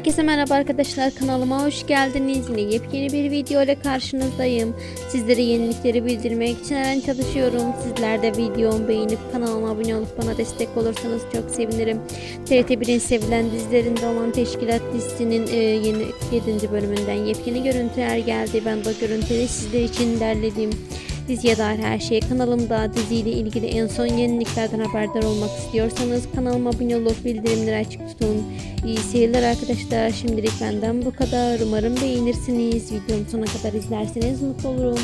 Herkese merhaba arkadaşlar kanalıma hoş geldiniz. Yine yepyeni bir video ile karşınızdayım. Sizlere yenilikleri bildirmek için her an çalışıyorum. Sizler de videomu beğenip kanalıma abone olup bana destek olursanız çok sevinirim. TRT1'in sevilen dizilerinden olan Teşkilat dizisinin e, yeni 7. bölümünden yepyeni görüntüler geldi. Ben o görüntüleri sizler için derledim. Diziye dair her şey kanalımda. Diziyle ilgili en son yeniliklerden haberdar olmak istiyorsanız kanalıma abone olup bildirimleri açık tutun. İyi seyirler arkadaşlar. Şimdilik benden bu kadar. Umarım beğenirsiniz. Videomu sona kadar izlerseniz mutlu olurum.